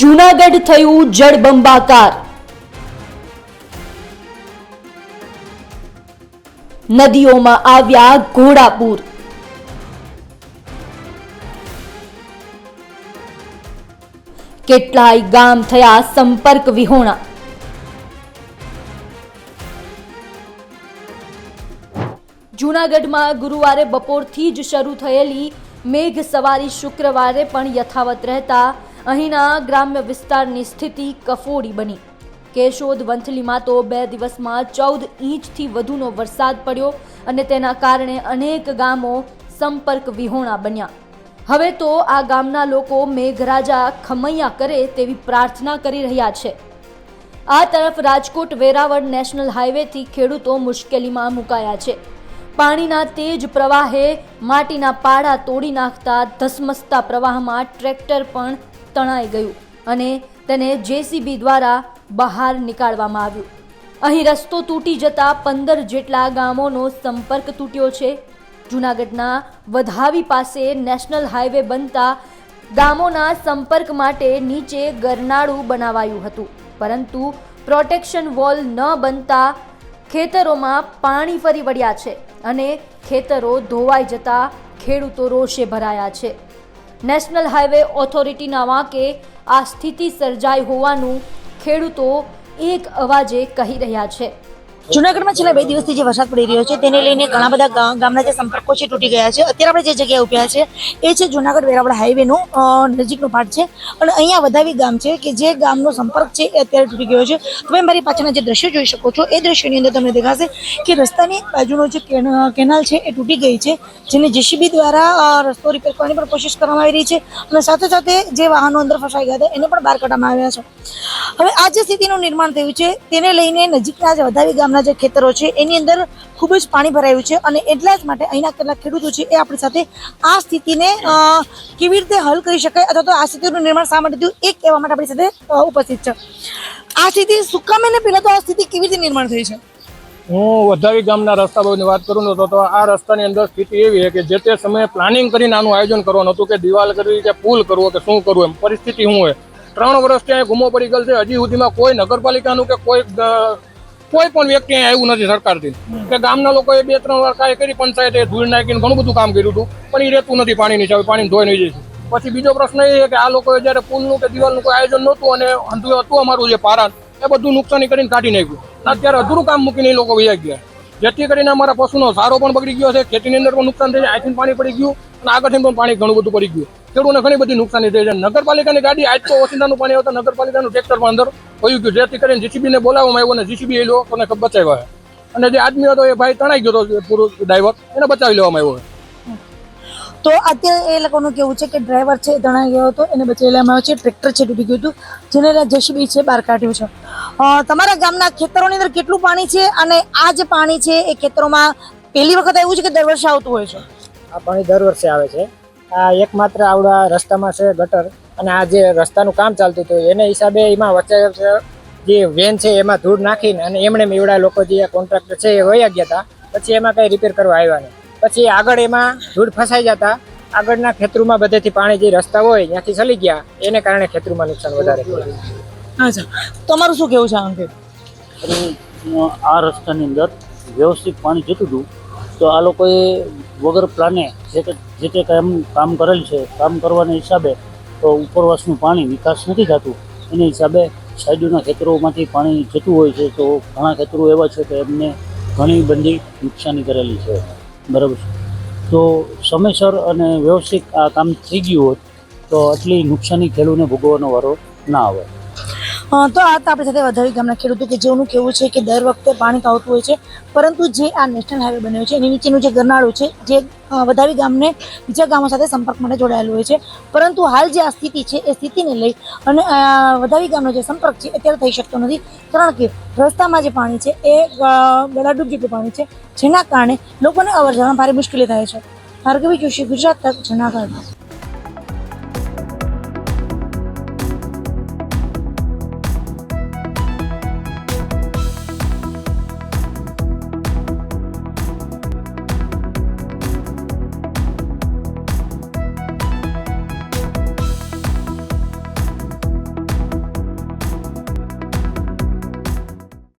જૂનાગઢ થયું જળબંબાકાર. નદીઓમાં આવ્યા ઘોડાપૂર. કેટલાય ગામ થયા સંપર્ક વિહોણા. જૂનાગઢમાં ગુરુવારે બપોરથી જ શરૂ થયેલી મેઘ સવારી શુક્રવારે પણ યથાવત રહેતા અહીંના ગ્રામ્ય વિસ્તારની સ્થિતિ કફોડી બની. કેશોદ વંથલીમાં તો બે દિવસમાં ચૌદ ઇંચથી વધુનો વરસાદ પડ્યો અને તેના કારણે અનેક ગામો સંપર્ક વિહોણા બન્યા. હવે તો આ ગામના લોકો મેઘરાજા ખમૈયા કરે તેવી પ્રાર્થના કરી રહ્યા છે. આ તરફ રાજકોટ વેરાવળ નેશનલ હાઈવેથી ખેડૂતો મુશ્કેલીમાં મુકાયા છે. પાણીના તેજ પ્રવાહે માટીના પાડા તોડી નાખતા ધસમસતા પ્રવાહમાં ટ્રેક્ટર પણ તણાઈ ગયું અને તેને જેસીબી દ્વારા બહાર નીકાળવામાં આવ્યું. અહીં રસ્તો તૂટી જતા પંદર જેટલા ગામોનો સંપર્ક તૂટ્યો છે. જૂનાગઢના વધાવી પાસે નેશનલ હાઈવે બનતા ગામોના સંપર્ક માટે નીચે ગરનાળું બનાવાયું હતું. પરંતુ પ્રોટેક્શન વોલ ન બનતા ખેતરોમાં પાણી ફરી વળ્યા છે અને ખેતરો ધોવાઈ જતા ખેડૂતો રોષે ભરાયા છે. નેશનલ હાઈવે ઓથોરિટીના વાંકે આ સ્થિતિ સર્જાઈ હોવાનું ખેડૂતો એક અવાજે કહી રહ્યા છે. જુનાગઢમાં છેલ્લા બે દિવસથી જે વરસાદ પડી રહ્યો છે, તેને લઈને ઘણા બધા ગામના જે સંપર્કો છે, તૂટી ગયા છે. અત્યારે આપણે જે જગ્યાએ ઉભ્યા છે, એ છે જુનાગઢ વેરાવળ હાઈવેનો નજીકનો પાર્ટ છે. અને અહીંયા વધાવી ગામ છે કે જે ગામનો સંપર્ક છે, એ અત્યારે તૂટી ગયો છે. તમે મારી પાછળના જે દ્રશ્યો જોઈ શકો છો, એ દ્રશ્યોની અંદર તમને દેખાશે કે રસ્તાની બાજુનો જે કેન- કેનાલ છે, એ તૂટી ગઈ છે. જેને જેસીબી દ્વારા રસ્તો રિપેર કરવાની પણ કોશિશ કરવામાં આવી રહી છે. અને સાથે સાથે જે વાહનો અંદર ફસાઈ ગયા હતા, એને પણ બહાર કાઢવામાં આવ્યા છે. હવે આ જે સ્થિતિનું નિર્માણ થયું છે, તેને લઈને નજીકના જે વધાવી ગામના જે ખેતરો છે, એની અંદર ખૂબ જ પાણી ભરાયું છે અને એટલા જ માટે અહીંના કેટલાક ખેડૂતો છે, એ આપણી સાથે આ સ્થિતિને કેવી રીતે હલ કરી શકાય અથવા તો આ સ્થિતિનું નિર્માણ શા માટે થયું, એ કહેવા માટે આપણી સાથે ઉપસ્થિત છે. આ સ્થિતિ સુકામે ને પહેલાં તો આ સ્થિતિ કેવી રીતે નિર્માણ થઈ છે? હું વધાવી ગામના રસ્તા બાબતની વાત કરું ને તો આ રસ્તાની અંદર સ્થિતિ એવી છે કે જે તે સમયે પ્લાનિંગ કરીને આનું આયોજન કરવાનું હતું કે દિવાલ કરવી કે પુલ કરવો કે શું કરવું એમ, પરિસ્થિતિ શું હોય. ત્રણ વર્ષથી અહીંયા ગુમો પડી ગયેલ છે, હજી સુધીમાં કોઈ નગરપાલિકાનું કે કોઈ કોઈ પણ વ્યક્તિ અહીંયા આવ્યું નથી સરકારથી. કે ગામના લોકોએ બે ત્રણ વાર કાંઈ કરી પંચાયતે ધૂળ નાખીને ઘણું બધું કામ કર્યું હતું. પણ એ રહેતું નથી પાણીની ચાવી પાણી ધોઈ નહીં જઈશું. પછી બીજો પ્રશ્ન એ છે કે આ લોકોએ જ્યારે પુલનું કે દિવાલનું કોઈ આયોજન નહોતું અને અંધું હતું અમારું જે પારણ એ બધું નુકસાની કરીને કાઢી નાખ્યું. અત્યારે અધૂરું કામ મૂકીને એ લોકો વૈયા ગયા. જેથી કરીને અમારા પશુનો સારો પણ બગડી ગયો છે ખેતીની અંદર પણ નુકસાન થઈ જાય આથી પાણી પડી ગયું અને આગળથી પણ પાણી ઘણું બધું પડી ગયું. ખેડૂતોને ઘણી બધી નુકસાની થઈ છે. નગરપાલિકાની ગાડી આજ તો ઓસિંદાનું પાણી આવતા નગરપાલિકાનું ટ્રેક્ટર પણ અંદર વયું ગયું જેથી કરીને જીસીબીને બોલાવવામાં આવ્યો અને જીસીબી એ લોકોને બચાવ્યા છે. અને જે આદમી હતો એ ભાઈ તણાઈ ગયો હતો પૂરો ડ્રાઈવર એને બચાવી લેવામાં આવ્યો તો અત્યારે એ લોકોનું કેવું છે કે ડ્રાઈવર છે તણાઈ ગયો હતો એને બચાવી લેવામાં આવ્યો છે ટ્રેક્ટર છે તૂટી ગયું હતું જેને જેસીબી છે બહાર કાઢ્યું છે. તમારા ગામના ખેતરોની અંદર કેટલું પાણી છે અને આ જે પાણી છે એ ખેતરોમાં પહેલી વખત આવ્યું છે કે દર વર્ષે આવતું હોય છે? આ પાણી દર વર્ષે આવે છે. આ એકમાત્ર આવડા રસ્તામાં છે ગટર. અને આ જે રસ્તાનું કામ ચાલતું હતું એને હિસાબે એમાં વચ્ચે જે વેન છે એમાં ધૂળ નાખીને અને એમણે એમ એવડા લોકો જે કોન્ટ્રાક્ટર છે એ વયા ગયા હતા. પછી એમાં કંઈ રિપેર કરવા આવ્યા નહીં. પછી આગળ એમાં ધૂળ ફસાઈ જતા. આગળના ખેતરોમાં બધેથી પાણી જે રસ્તા હોય ત્યાંથી ચલી ગયા. એને કારણે ખેતરોમાં નુકસાન વધારે થયું. અચ્છા. તમારું શું કેવું છે આ અંગે આ રસ્તાની અંદર વ્યવસ્થિત પાણી જતું હતું. તો આ લોકોએ વગર પ્લાને જે તે જે તે કામ કામ કરેલ છે કામ કરવાના હિસાબે તો ઉપરવાસનું પાણી નિકાસ નથી થતું. એની હિસાબે સાઈડોના ખેતરોમાંથી પાણી જતું હોય છે, તો ઘણા ખેતરો એવા છે કે એમને ઘણી બધી નુકસાની કરેલી છે. બરાબર છે. તો સમયસર અને વ્યવસ્થિત આ કામ થઈ ગયું હોત, તો આટલી નુકસાની ખેડૂતને ભોગવવાનો વારો ના આવે. તો આ તો આપણી સાથે વધારી ગામના ખેડૂતો કે જેઓનું કેવું છે કે દર વખતે પાણી આવતું હોય છે, પરંતુ જે આ નેશનલ હાઈવે બન્યો છે, એની નીચેનું જે ગરનાળું છે, જે વધારી ગામને બીજા ગામો સાથે સંપર્ક માટે જોડાયેલું હોય છે. પરંતુ હાલ જે આ સ્થિતિ છે, એ સ્થિતિને લઈ અને વધારી ગામનો જે સંપર્ક છે અત્યારે થઈ શકતો નથી. કારણ કે રસ્તામાં જે પાણી છે, એ ગળાડૂબ જેટલું પાણી છે, જેના કારણે લોકોને અવર જવરમાં ભારે મુશ્કેલી થાય છે. ભાર્ગવી જોશી, ગુજરાત તક, જુનાગઢ.